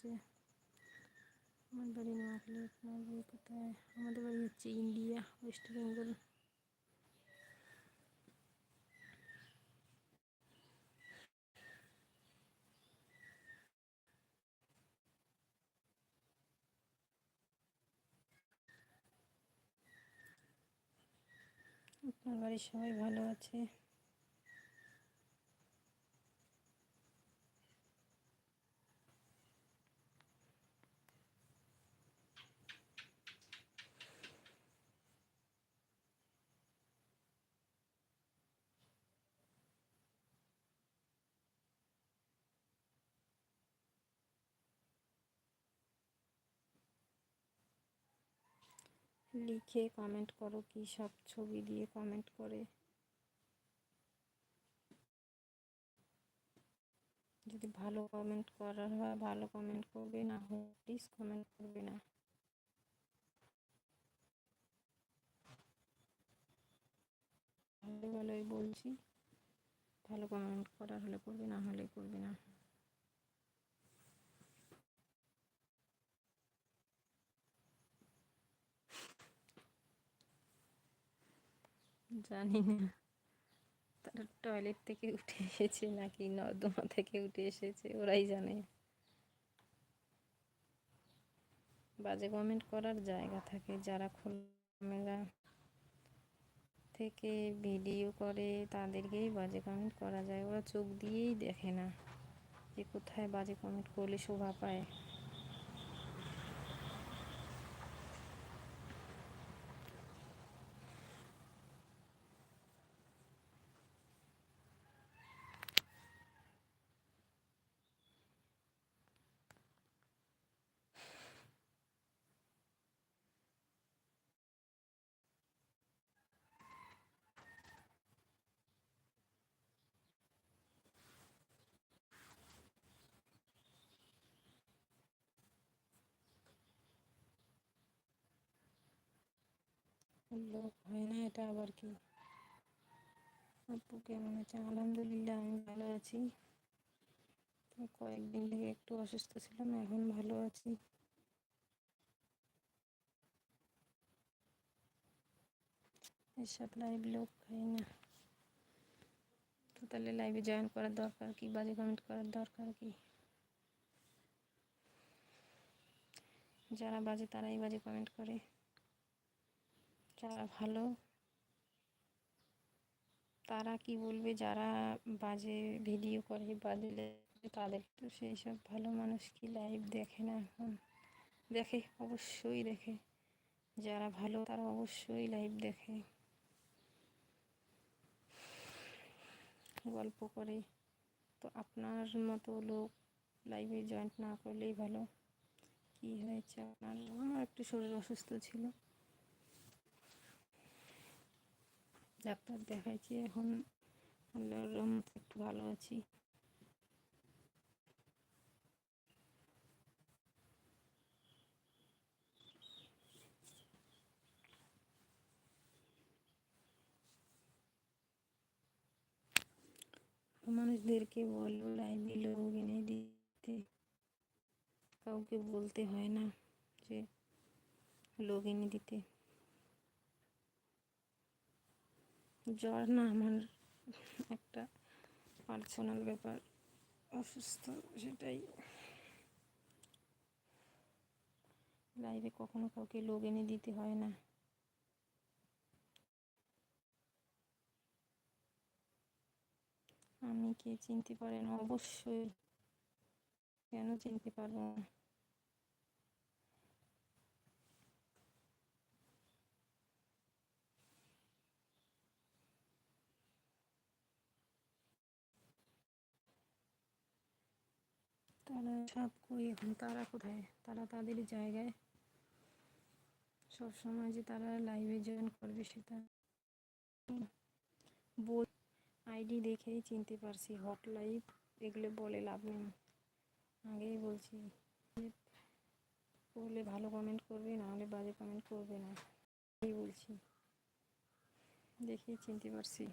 হচ্ছে আমার বাড়ি নোয়াখালী আপনার বাড়ি কোথায় আমাদের বাড়ি হচ্ছে ইন্ডিয়া, ওয়েস্ট বেঙ্গল। আপনার বাড়ির সবাই ভালো আছে? লিখে কমেন্ট করো কি সব ছবি দিয়ে কমেন্ট করে। যদি ভালো কমেন্ট করার হয়, ভালো কমেন্ট করবে, না হয় প্লিজ কমেন্ট করবে না। ভালো ভালোই বলছি, ভালো কমেন্ট করার হলে করবে, না হলে করবে না। জানি না তারা টয়লেট থেকে উঠে এসেছে নাকি নর্দমা থেকে উঠে এসেছে, ওরাই জানে। বাজে কমেন্ট করার জায়গা থাকে। যারা খোলামেলা থেকে ভিডিও করে, তাদেরকেই বাজে কমেন্ট করা যায়। ওরা চোখ দিয়েই দেখে না যে কোথায় বাজে কমেন্ট করলে শোভা পায়। লোক হয় না এটা আবার কি? আপু কেমন আছে? আলহামদুলিল্লাহ, আমি ভালো আছি। তো কয়েকদিন থেকে একটু অসুস্থ ছিলাম, এখন ভালো আছি। এসব লাইভ লোক খাই না। তো তাহলে লাইভে জয়েন করার দরকার কি? বাজে কমেন্ট করার দরকার কি? যারা বাজে তারাই বাজে কমেন্ট করে। যারা ভালো, তারা কি বলবে? যারা বাজে ভিডিও করে বাজে তাদের তো সেই সব ভালো মানুষ কি লাইভ দেখে না এখন? দেখে, অবশ্যই দেখে। যারা ভালো, তারা অবশ্যই লাইভ দেখে। গল্প করে। তো আপনার মতো লোক লাইভে জয়েন্ট না করলেই ভালো। কি হয়েছে আপনার? আমার একটু শরীর অসুস্থ ছিল। ডাক্তার দেখাইছি, এখন আল্লাহর একটু ভালো আছি। মানুষদেরকে বলব লাইভে লোক এনে দিতে। কাউকে বলতে হয় না যে, লোক এনে দিতে। জ্বর না, আমার একটা পার্সোনাল ব্যাপার, অসুস্থ, সেটাই। লাইভে কখনো কাউকে লোক এনে দিতে হয় না। আমি কে চিনতে পারেন অবশ্যই। কেন চিনতে পারব না? তারা সব কই এখন, তারা কোথায়? তারা তাদের জায়গায়। সব সময় যে তারা লাইভে জয়েন করবে সেটা বই আইডি দেখেই চিনতে পারছি হট লাইভ এগুলো বলে লাভ নেই। আগেই বলছি করলে ভালো কমেন্ট করবে, না হলে বাজে কমেন্ট করবে না। এই বলছি, দেখেই চিনতে পারছি।